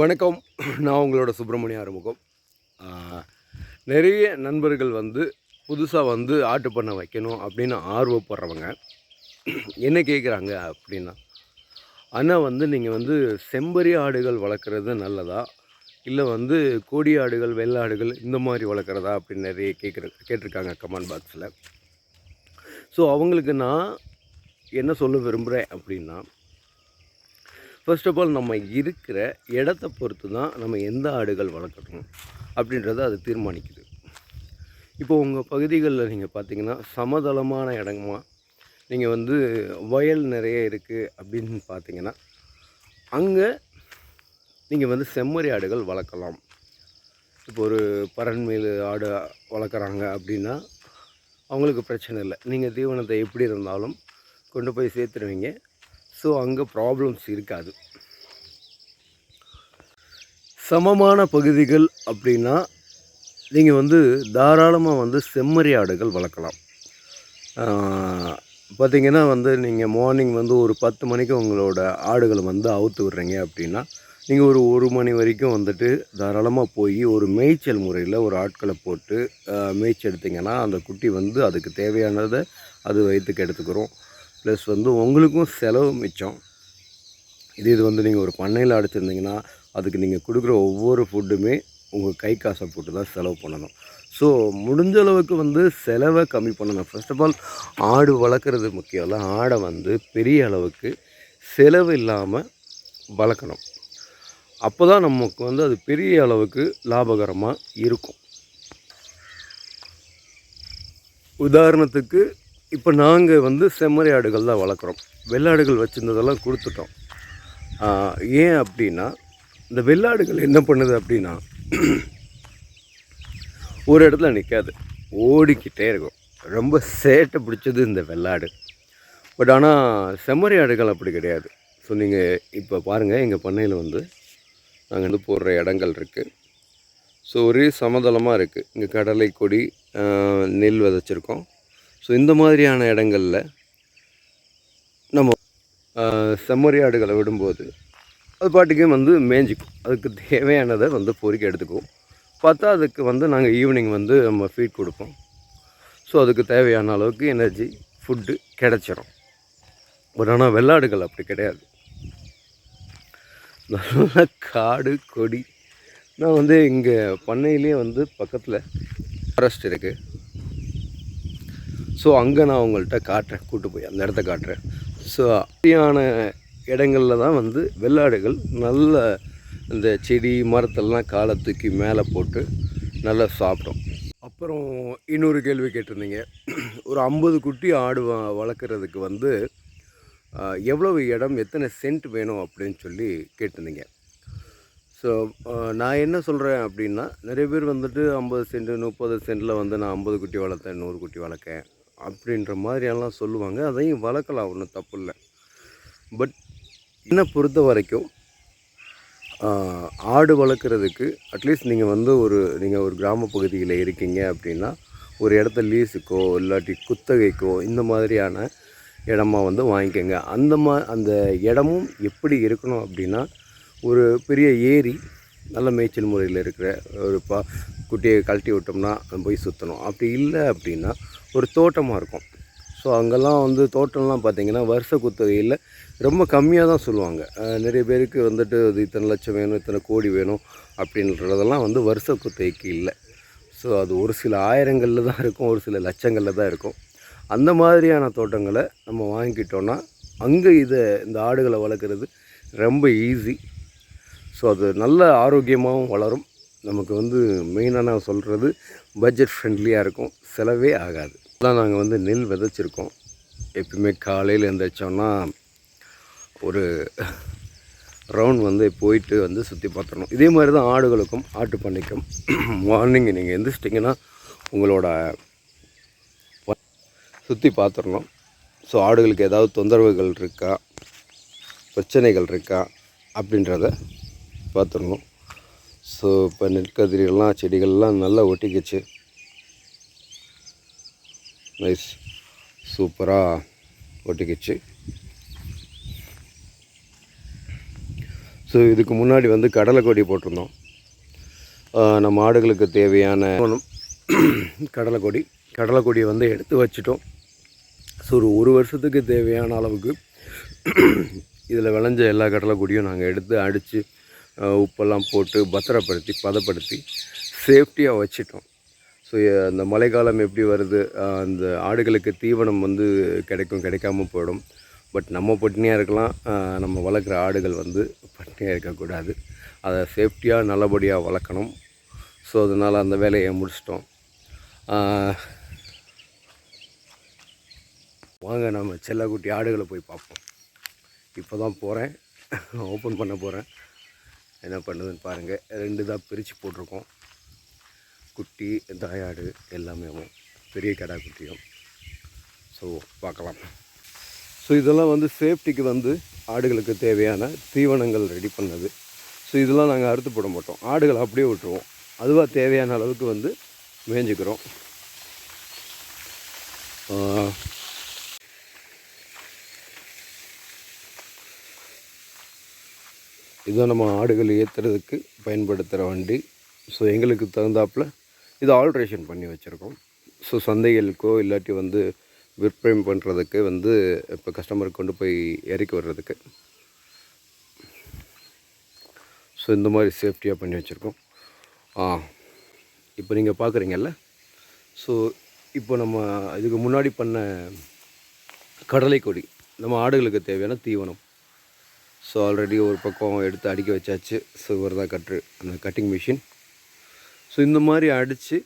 வணக்கம். நான் உங்களோட சுப்பிரமணிய ஆறுமுகம். நிறைய நண்பர்கள் வந்து புதுசாக வந்து ஆட்டு பண்ணை வைக்கணும் அப்படின்னு ஆர்வப்படுறவங்க. என்ன கேட்குறாங்க அப்படின்னா அண்ணா வந்து நீங்கள் வந்து செம்பரி ஆடுகள் வளர்க்குறது நல்லதா? இல்லை வந்து கோடி ஆடுகள் வெள்ளாடுகள் இந்த மாதிரி வளர்க்குறதா அப்படின்னு நிறைய கேட்குற கேட்டிருக்காங்க கமெண்ட் பாக்ஸில். ஸோ அவங்களுக்கு நான் என்ன சொல்ல விரும்புகிறேன் அப்படின்னா ஃபர்ஸ்ட் ஆஃப் ஆல் நம்ம இருக்கிற இடத்த பொறுத்து தான் நம்ம எந்த ஆடுகள் வளர்க்கணும் அப்படின்றத அது தீர்மானிக்குது. இப்போ உங்கள் பகுதிகளில் நீங்கள் பார்த்தீங்கன்னா சமதளமான இடமா நீங்கள் வந்து வயல் நிறைய இருக்குது அப்படின்னு பார்த்தீங்கன்னா அங்கே நீங்கள் வந்து செம்மறி ஆடுகள் வளர்க்கலாம். இப்போ ஒரு பரண்மேல் ஆடு வளர்க்குறாங்க அப்படின்னா அவங்களுக்கு பிரச்சனை இல்லை. நீங்கள் தீவனத்தை எப்படி இருந்தாலும் கொண்டு போய் சேர்த்துருவீங்க. ஸோ அங்கே ப்ராப்ளம்ஸ் இருக்காது. சமமான பகுதிகள் அப்படின்னா நீங்கள் வந்து தாராளமாக வந்து செம்மறி ஆடுகள் வளர்க்கலாம் பார்த்திங்கன்னா வந்து நீங்கள் மார்னிங் வந்து ஒரு பத்து மணிக்கு உங்களோட ஆடுகளை வந்து அவுத்து விட்றீங்க அப்படின்னா நீங்கள் ஒரு ஒரு மணி வரைக்கும் வந்துட்டு தாராளமாக போய் ஒரு மேய்ச்சல் முறையில் ஒரு ஆட்களை போட்டு மேய்ச்சி எடுத்திங்கன்னா அந்த குட்டி வந்து அதுக்கு தேவையானதை அது வயிற்றுக்கு எடுத்துக்கிறோம். ப்ளஸ் வந்து உங்களுக்கும் செலவு மிச்சம். இது இது வந்து நீங்கள் ஒரு பண்ணையில் அடிச்சிருந்தீங்கன்னா அதுக்கு நீங்கள் கொடுக்குற ஒவ்வொரு ஃபுட்டுமே உங்கள் கை காசை போட்டு தான் செலவு பண்ணணும். ஸோ முடிஞ்ச அளவுக்கு வந்து செலவை கம்மி பண்ணணும். ஃபர்ஸ்ட் ஆஃப் ஆல் ஆடு வளர்க்குறது முக்கியம் இல்லை. ஆடை வந்து பெரிய அளவுக்கு செலவு இல்லாமல் வளர்க்கணும். அப்போ தான் நமக்கு வந்து அது பெரிய அளவுக்கு லாபகரமாக இருக்கும். உதாரணத்துக்கு இப்போ நாங்கள் வந்து செம்மறி ஆடுகள் தான் வளர்க்குறோம். வெள்ளாடுகள் வச்சுருந்ததெல்லாம் கொடுத்துட்டோம். ஏன் அப்படின்னா இந்த வெள்ளாடுகள் என்ன பண்ணுது அப்படின்னா ஒரு இடத்துல நிற்காது ஓடிக்கிட்டே இருக்கும். ரொம்ப சேட்டை பிடிச்சது இந்த வெள்ளாடு பட் ஆனால் செம்மறி ஆடுகள் அப்படி கிடையாது. ஸோ நீங்கள் இப்போ பாருங்கள் எங்கள் பண்ணையில் வந்து நாங்கள் வந்து போடுற இடங்கள் இருக்குது ஸோ ஒரே சமதளமாக இருக்குது இங்கே கடலை கொடி நெல் விதைச்சிருக்கோம். ஸோ இந்த மாதிரியான இடங்களில் நம்ம செம்மறியாடுகளை செம்மறி ஆடுகளை விடும்போது அது பாட்டுக்கே வந்து மேய்ஞ்சிக்கும் அதுக்கு தேவையானதை வந்து பொறுக்கி எடுத்துக்குவோம். பார்த்தா அதுக்கு வந்து நாங்கள் ஈவினிங் வந்து நம்ம ஃபீட் கொடுப்போம். ஸோ அதுக்கு தேவையான அளவுக்கு எனர்ஜி ஃபுட்டு கிடச்சிரும். பட் ஆனால் வெள்ளாடுகள் அப்படி கிடையாது. நல்ல காடு கொடி. நான் வந்து இங்கே பண்ணையிலே வந்து பக்கத்தில் ஃபாரஸ்ட் இருக்குது ஸோ அங்கே நான் உங்கள்கிட்ட காட்டுறேன் கூட்டு போய் அந்த இடத்த காட்டுறேன். ஸோ அப்படியான இடங்களில் தான் வந்து வெள்ளாடுகள் நல்ல இந்த செடி மரத்தெல்லாம் காலை தூக்கி மேலே போட்டு நல்லா சாப்பிடும். அப்புறம் இன்னொரு கேள்வி கேட்டிருந்தீங்க. ஒரு ஐம்பது குட்டி ஆடு வ- வளர்க்குறதுக்கு வந்து எவ்வளவு இடம் எத்தனை சென்ட் வேணும் அப்படின்னு சொல்லி கேட்டிருந்தீங்க. ஸோ நான் என்ன சொல்கிறேன் அப்படின்னா நிறைய பேர் வந்துட்டு ஐம்பது சென்ட் முப்பது சென்ட்டில் வந்து நான் ஐம்பது குட்டி வளர்த்தேன் நூறு குட்டி வளர்க்கேன். அப்படின்ற மாதிரியெல்லாம் சொல்லுவாங்க. அதையும் வளர்க்கலாம் ஒன்றும் தப்பு இல்லை. பட் என்னை பொறுத்த வரைக்கும் ஆடு வளர்க்குறதுக்கு அட்லீஸ்ட் நீங்கள் வந்து ஒரு நீங்கள் ஒரு கிராம பகுதியில் இருக்கீங்க அப்படின்னா ஒரு இடத்த லீஸுக்கோ இல்லாட்டி குத்தகைக்கோ இந்த மாதிரியான இடமா வந்து வாங்கிக்கோங்க. அந்த மா அந்த இடமும் எப்படி இருக்கணும் அப்படின்னா ஒரு பெரிய ஏரி நல்ல மேய்ச்சல் முறையில் இருக்கிற ஒரு பா குட்டியை கழட்டி விட்டோம்னா போய் சுற்றணும் அப்படி இல்லை அப்படின்னா ஒரு தோட்டமாக இருக்கும். ஸோ அங்கெல்லாம் வந்து தோட்டம்லாம் பார்த்தீங்கன்னா வருஷ குத்தகையில் ரொம்ப கம்மியாக தான் சொல்லுவாங்க. நிறைய பேருக்கு வந்துட்டு அது இத்தனை லட்சம் வேணும் இத்தனை கோடி வேணும் அப்படின்றதெல்லாம் வந்து வருஷ குத்தகைக்கு இல்லை. ஸோ அது ஒரு சில ஆயிரங்களில் தான் இருக்கும் ஒரு சில லட்சங்களில் தான் இருக்கும். அந்த மாதிரியான தோட்டங்களை நம்ம வாங்கிக்கிட்டோன்னா அங்கே இதை இந்த ஆடுகளை வளர்க்குறது ரொம்ப ஈஸி ஸோ அது நல்ல ஆரோக்கியமாகவும் வளரும். நமக்கு வந்து மெயினாக நான் சொல்கிறது பட்ஜெட் ஃப்ரெண்ட்லியாக இருக்கும். செலவே ஆகாது. அதான் நாங்கள் வந்து நெல் விதைச்சிருக்கோம். எப்பயுமே காலையில் எழுந்திரிச்சோன்னா ஒரு ரவுண்ட் வந்து போயிட்டு வந்து சுற்றி பார்த்துடணும். இதே மாதிரி தான் ஆடுகளுக்கும் ஆட்டு பண்ணைக்கும் மார்னிங் நீங்கள் எந்திரிச்சிட்டிங்கன்னா உங்களோட சுற்றி பார்த்துடணும். ஸோ ஆடுகளுக்கு ஏதாவது தொந்தரவுகள் இருக்கா? பிரச்சனைகள் இருக்கா? அப்படின்றத பார்த்துடணும். ஸோ இப்போ நெற்கதிரிகள்லாம் செடிகள்லாம் நல்லா ஒட்டிக்கிச்சு. நைஸ் சூப்பராக ஒட்டிக்கிச்சு. ஸோ இதுக்கு முன்னாடி வந்து கடலை கொடி போட்டிருந்தோம். நம்ம ஆடுகளுக்கு தேவையான கடலை கொடி. கடலை கொடியை வந்து எடுத்து வச்சிட்டோம். ஸோ ஒரு ஒரு வருஷத்துக்கு தேவையான அளவுக்கு இதில் விளைஞ்ச எல்லா கடலை கொடியும் நாங்கள் எடுத்து அடித்து உப்பெல்லாம் போட்டு பத்திரப்படுத்தி பதப்படுத்தி சேஃப்டியாக வச்சிட்டோம். ஸோ அந்த மழைக்காலம் எப்படி வருது அந்த ஆடுகளுக்கு தீவனம் வந்து கிடைக்கும் கிடைக்காம போயிடும். பட் நம்ம பட்டினியாக இருக்கலாம் நம்ம வளர்க்குற ஆடுகள் வந்து பட்டினியாக இருக்கக்கூடாது. அதை சேஃப்டியாக நல்லபடியாக வளர்க்கணும். ஸோ அதனால் அந்த வேலையை முடிச்சிட்டோம். வாங்க நம்ம செல்லக்குட்டி ஆடுகளை போய் பார்ப்போம். இப்போ தான் போகிறேன் ஓப்பன் பண்ண போகிறேன் என்ன பண்ணுதுன்னு பாருங்கள் ரெண்டு தான் பிரித்து போட்டிருக்கோம். குட்டி தாயாடு எல்லாமே பெரிய கடா குட்டியும். ஸோ பார்க்கலாம். ஸோ இதெல்லாம் வந்து சேஃப்டிக்கு வந்து ஆடுகளுக்கு தேவையான தீவனங்கள் ரெடி பண்ணது. ஸோ இதெல்லாம் நாங்கள் அறுத்து போட மாட்டோம். ஆடுகளை அப்படியே விட்டுருவோம். அதுவாக தேவையான அளவுக்கு வந்து மேய்ஞ்சிக்கிறோம். இதுதான் நம்ம ஆடுகள் ஏற்றுறதுக்கு பயன்படுத்துகிற வண்டி. ஸோ எங்களுக்கு தகுந்தாப்புல இது ஆல்ட்ரேஷன் பண்ணி வச்சுருக்கோம். ஸோ சந்தைகளுக்கோ இல்லாட்டி வந்து விற்பனை பண்ணுறதுக்கு வந்து இப்போ கஸ்டமருக்கு கொண்டு போய் இறக்கி வர்றதுக்கு ஸோ இந்த மாதிரி சேஃப்டியாக பண்ணி வச்சுருக்கோம். ஆ இப்போ நீங்கள் பார்க்குறீங்கல்ல ஸோ இப்போ நம்ம இதுக்கு முன்னாடி பண்ண கடலை கொடி நம்ம ஆடுகளுக்கு தேவையான தீவனம். ஸோ ஆல்ரெடி ஒரு பக்கம் எடுத்து அடிக்க வச்சாச்சு. ஸோ இவர் தான் கட்டு அந்த கட்டிங் மிஷின் ஸோ இந்த மாதிரி அடித்து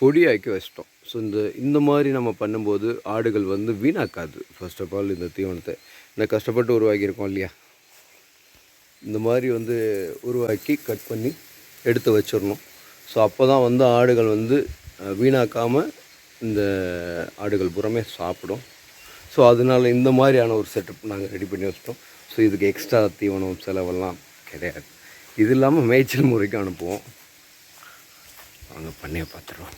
பொடியாக்கி வச்சிட்டோம். ஸோ இந்த இந்த மாதிரி நம்ம பண்ணும்போது ஆடுகள் வந்து வீணாக்காது. ஃபர்ஸ்ட் ஆஃப் ஆல் இந்த தீவனத்தை. இந்த கஷ்டப்பட்டு உருவாக்கியிருக்கோம் இல்லையா? இந்த மாதிரி வந்து உருவாக்கி கட் பண்ணி எடுத்து வச்சிடணும். ஸோ அப்போ தான் வந்து ஆடுகள் வந்து வீணாக்காமல் இந்த ஆடுகள் புறமே சாப்பிடும். ஸோ அதனால இந்த மாதிரியான ஒரு செட்டப் நாங்கள் ரெடி பண்ணி வச்சிட்டோம். ஸோ இதுக்கு எக்ஸ்ட்ரா தீவனம் செலவெல்லாம் கிடையாது. இது இல்லாமல் மேய்ச்சல் முறைக்கு அனுப்புவோம். அவங்க பண்ணையை பார்த்துருவோம்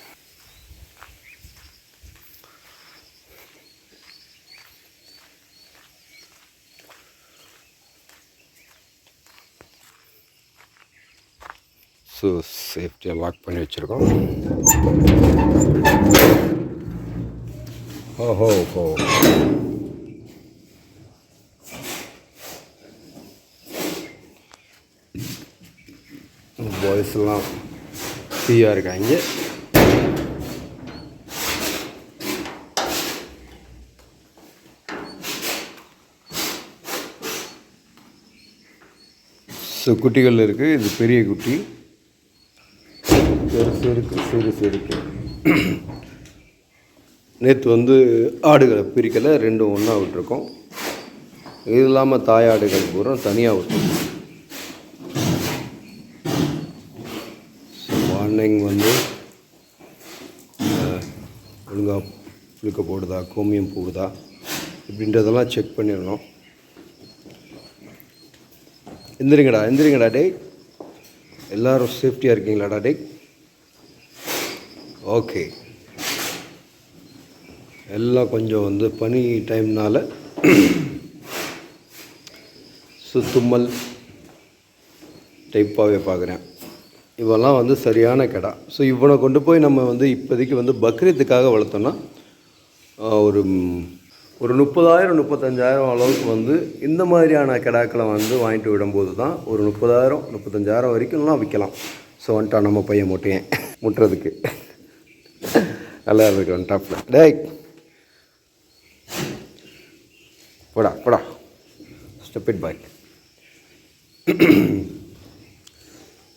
ஸோ சேஃப்டியாக லாக் பண்ணி வச்சுருக்கோம். ஓஹோ ஹோ பாய்ஸ்லாம் ஃப்ரீயாக இருக்காங்க. ஸோ குட்டிகள் இருக்குது இது பெரிய குட்டி. பெருசு இருக்குது சிறுசு இருக்குது நேற்று வந்து ஆடுகளை பிரிக்கலை ரெண்டும் ஒன்றா விட்டுருக்கோம். இது இல்லாமல் தாயாடுகள் பூரா தனியாக விட்டுருக்கோம். மார்னிங் வந்து ஒழுங்காக புழுக்க போடுதா கோமியம் போடுதா இப்படின்றதெல்லாம் செக் பண்ணிடணும். எந்திரிங்கடா எந்திரிங்கடா டேய். எல்லோரும் சேஃப்டியாக இருக்கீங்களாடா டே ஓகே எல்லாம் கொஞ்சம் வந்து பனி டைம்னால் சுத்தும்மல் டைப்பாகவே பார்க்குறேன். இவெல்லாம் வந்து சரியான கடா. ஸோ இவனை கொண்டு போய் நம்ம வந்து இப்போதைக்கு வந்து பக்ரீத்துக்காக வளர்த்தோன்னா ஒரு ஒரு முப்பதாயிரம் முப்பத்தஞ்சாயிரம் அளவுக்கு வந்து இந்த மாதிரியான கிடாக்களை வந்து வாங்கிட்டு விடும்போது தான் ஒரு முப்பதாயிரம் முப்பத்தஞ்சாயிரம் வரைக்கும்லாம் விற்கலாம். ஸோ வந்துட்டா நம்ம பையன் முட்டையன் முட்டுறதுக்கு. நல்லா இருக்கு வந்துட்டாப்ல டேய் போடா போடா. ஸ்டெப்பிட் பாய்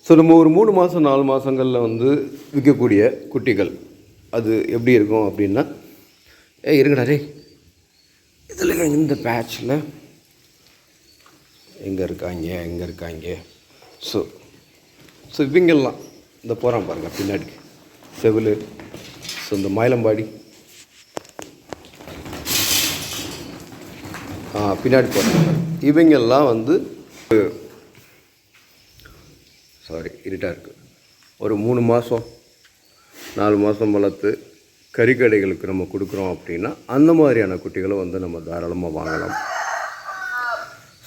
ஸோ நம்ம ஒரு மூணு மாதம் நாலு மாதங்களில் வந்து விற்கக்கூடிய குட்டிகள் அது எப்படி இருக்கும் அப்படின்னா ஏ இருங்கடா ரே இதில் இந்த பேட்சில் எங்கே இருக்காங்க எங்கே இருக்காங்க? ஸோ ஸோ இவங்கெல்லாம் இந்த போகிறான் பாருங்கள் பின்னாடி. செவிலு ஸோ இந்த மயிலம்பாடி. பின்னாடி போகிறாங்க இவங்கெல்லாம் வந்து சாரி இருட்டாக இருக்குது ஒரு மூணு மாதம் நாலு மாதம் வளர்த்து கறிக்கடைகளுக்கு நம்ம கொடுக்குறோம் அப்படின்னா அந்த மாதிரியான குட்டிகளை வந்து நம்ம தாராளமாக வாங்கலாம்.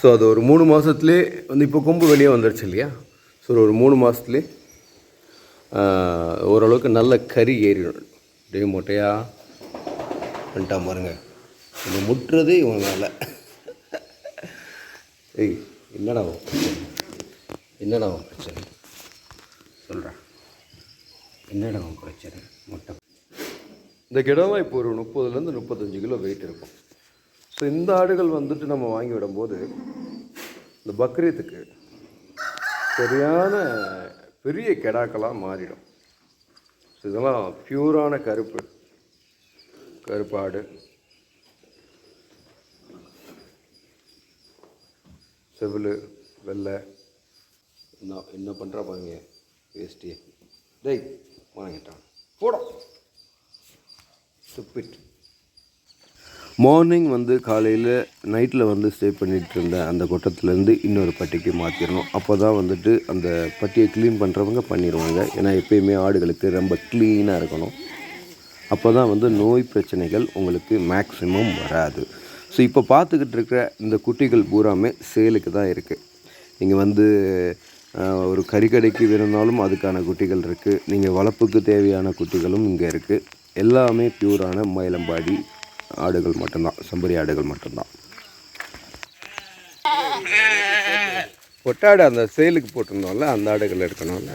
ஸோ அது ஒரு மூணு மாதத்துலேயே வந்து இப்போ கொம்பு வெளியே வந்துருச்சு இல்லையா? ஸோ ஒரு மூணு மாதத்துலேயே ஓரளவுக்கு நல்ல கறி ஏறிடும். டே மொட்டையா? வந்துட்டா பாருங்க. இதை முட்டுறதே இவன் வேலை ஏய் என்னடா உன் பிரச்சனை? என்னடா உன் பிரச்சனை? சொல்கிறேன் என்னடா உன் பிரச்சனை? மொட்டை. இந்த கிடம்லாம் இப்போ ஒரு முப்பதுலேருந்து முப்பத்தஞ்சு கிலோ வெயிட் இருக்கும். ஸோ இந்த ஆடுகள் வந்துட்டு நம்ம வாங்கி விடும்போது இந்த பக்ரீத்துக்கு சரியான பெரிய கெடாக்களாக மாறிடும். ஸோ இதெல்லாம் பியூரான கருப்பு. கருப்பாடு. செவிலு வெள்ளை. என்ன என்ன பண்ணுறா பாருங்க வேஸ்டியே டேய் வாங்கிட்டான் போடும் ஸ்டூபிட் மார்னிங் வந்து காலையில் நைட்டில் வந்து ஸ்டே பண்ணிகிட்டு இருந்த அந்த கொட்டத்துலேருந்து இன்னொரு பட்டிக்கு மாற்றிடணும் அப்போ தான் வந்துட்டு அந்த பட்டியை க்ளீன் பண்ணுறவங்க பண்ணிடுவாங்க. ஏன்னா எப்பயுமே ஆடுகளுக்கு ரொம்ப க்ளீனாக இருக்கணும். அப்போ தான் வந்து நோய் பிரச்சனைகள் உங்களுக்கு மேக்ஸிமம் வராது. ஸோ இப்போ பார்த்துக்கிட்டு இருக்கிற இந்த குட்டிகள் பூராமே சேலுக்கு தான் இருக்குது நீங்கள் வந்து ஒரு கறிக்கடைக்கு விருந்தாலும் அதுக்கான குட்டிகள் இருக்குது நீங்கள் வளர்ப்புக்கு தேவையான குட்டிகளும் இங்கே இருக்குது எல்லாமே பியூரான மயிலம்பாடி ஆடுகள் மட்டும்தான். செம்பரி ஆடுகள் மட்டும்தான். பொட்டாடு அந்த சேலுக்கு போட்டிருந்தோம்ல அந்த ஆடுகள் எடுக்கணும்ல.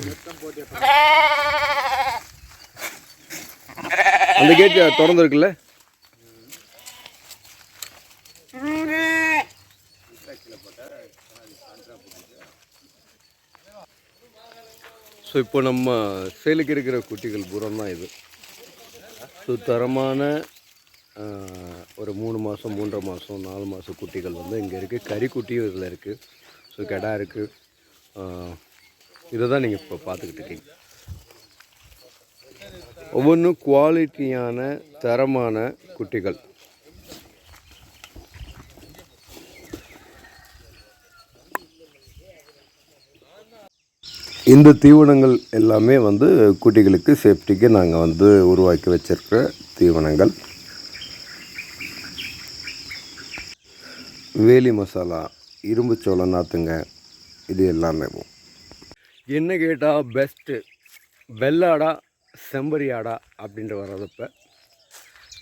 அந்த கேட்டு திறந்துருக்குல்ல? ஸோ இப்போ நம்ம சேலுக்கு இருக்கிற குட்டிகள் பூரம் தான் இது. ஸோ தரமான ஒரு மூணு மாதம் மூன்றரை மாதம் நாலு மாதம் குட்டிகள் வந்து இங்கே இருக்குது கறி குட்டியும் இதில் இருக்குது ஸோ கெடா இருக்குது இதை தான் நீங்கள் இப்போ பார்த்துக்கிட்டு இருக்கீங்க. ஒவ்வொன்றும் குவாலிட்டியான தரமான குட்டிகள். இந்த தீவனங்கள் எல்லாமே வந்து குட்டிகளுக்கு சேஃப்டிக்கு நாங்கள் வந்து உருவாக்கி வச்சிருக்கிற தீவனங்கள். வேலி மசாலா இரும்பு சோளம் நாற்றுங்க இது எல்லாமே. என்ன கேட்டால் பெஸ்ட்டு வெள்ளாடா செம்பரியாடா ஆடா வர்றதப்ப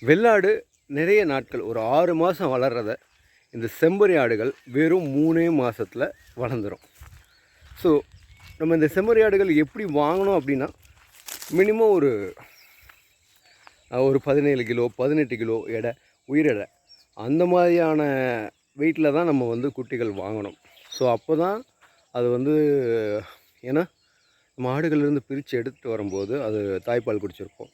வெள்ளாடு நிறைய நாட்கள் ஒரு ஆறு மாதம் வளர்கிறத இந்த செம்பரி ஆடுகள் வெறும் மூணே மாதத்தில் வளர்ந்துடும் ஸோ நம்ம இந்த செம்மறி ஆடுகள் எப்படி வாங்கணும் அப்படின்னா மினிமம் ஒரு ஒரு பதினேழு கிலோ பதினெட்டு கிலோ எடை உயிர் எடை. அந்த மாதிரியான வெயிட்டில் தான் நம்ம வந்து குட்டிகள் வாங்கணும். ஸோ அப்போ தான் அது வந்து ஏன்னா மாடுகள்லேருந்து பிரித்து எடுத்துகிட்டு வரும்போது அது தாய்ப்பால் குடிச்சிருப்போம்.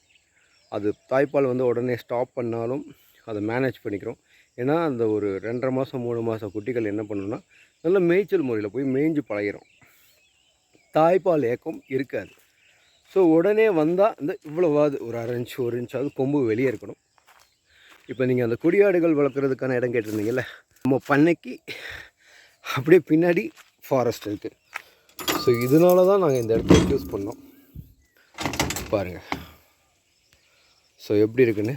அது தாய்ப்பால் வந்து உடனே ஸ்டாப் பண்ணாலும் அதை மேனேஜ் பண்ணிக்கிறோம். ஏன்னா அந்த ஒரு ரெண்டரை மாதம் மூணு மாதம் குட்டிகள் என்ன பண்ணணும்னா நல்ல மேய்ச்சல் முறையில் போய் மேய்ஞ்சு பழகிறோம் தாய்ப்பால் ஏக்கம் இருக்காது. ஸோ உடனே வந்தால் இந்த இவ்வளோவாது ஒரு அரை இன்ச் ஒரு இன்ச்சாவது கொம்பு வெளியே இருக்கணும். இப்போ நீங்கள் அந்த கொடியாடுகள் வளர்க்குறதுக்கான இடம் கேட்டிருந்தீங்கல்ல நம்ம பண்ணைக்கு அப்படியே பின்னாடி ஃபாரஸ்ட் இருக்குது ஸோ இதனால தான் நாங்கள் இந்த இடத்த யூஸ் பண்ணோம். பாருங்கள் ஸோ எப்படி இருக்குன்னு?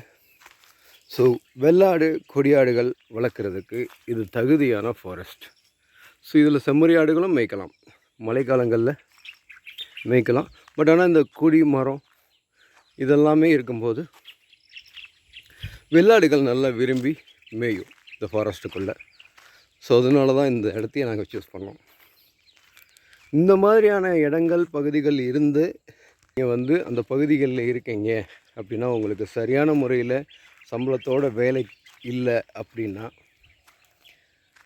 ஸோ வெள்ளாடு கொடியாடுகள் வளர்க்குறதுக்கு இது தகுதியான ஃபாரஸ்ட் ஸோ இதில் செம்மறி ஆடுகளும் மேய்க்கலாம். மழைக்காலங்களில் மேய்க்கலாம். பட் ஆனால் இந்த குடி மரம் இதெல்லாமே இருக்கும்போது வெள்ளாடுகள் நல்லா விரும்பி மேயும் இந்த ஃபாரஸ்ட்டுக்குள்ளே ஸோ அதனால தான் இந்த இடத்தையே நாங்கள் சூஸ் பண்ணோம். இந்த மாதிரியான இடங்கள் பகுதிகள் இருந்து நீங்கள் வந்து அந்த பகுதிகளில் இருக்கீங்க அப்படின்னா உங்களுக்கு சரியான முறையில் சம்பளத்தோட வேலை இல்லை அப்படின்னா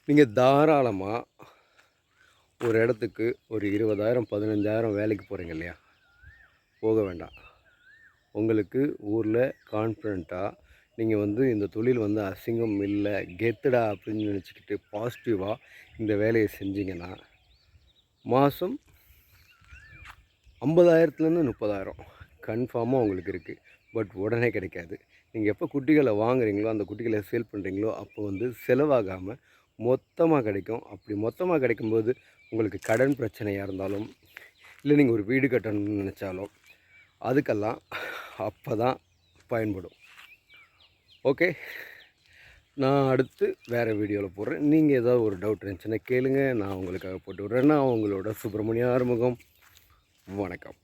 நீங்கள் தாராளமாக ஒரு இடத்துக்கு ஒரு இருபதாயிரம் பதினஞ்சாயிரம் வேலைக்கு போகிறீங்க இல்லையா? போக வேண்டாம். உங்களுக்கு ஊரில் கான்ஃபிடண்ட்டாக நீங்கள் வந்து இந்த தொழில் வந்து அசிங்கம் இல்லை கெத்துடா அப்படின்னு நினச்சிக்கிட்டு பாசிட்டிவாக இந்த வேலையை செஞ்சிங்கன்னா மாதம் ஐம்பதாயிரத்துலேருந்து முப்பதாயிரம் கன்ஃபார்மாக உங்களுக்கு இருக்குது பட் உடனே கிடைக்காது. நீங்கள் எப்போ குட்டிகளை வாங்குறீங்களோ அந்த குட்டிகளை சேல் பண்ணுறீங்களோ அப்போ வந்து செலவாகாமல் மொத்தமாக கிடைக்கும். அப்படி மொத்தமாக கிடைக்கும்போது உங்களுக்கு கடன் பிரச்சனையாக இருந்தாலும் இல்லை நீங்கள் ஒரு வீடு கட்டணும்னு நினச்சாலும் அதுக்கெல்லாம் அப்போ தான் பயன்படும். ஓகே நான் அடுத்து வேறு வீடியோவில் போடுறேன். நீங்கள் ஏதாவது ஒரு டவுட் இருந்துச்சுன்னா கேளுங்கள் நான் உங்களுக்காக போட்டு விட்றேன்னா அவங்களோட உங்களோட சுப்பிரமணிய ஆறுமுகம். வணக்கம்.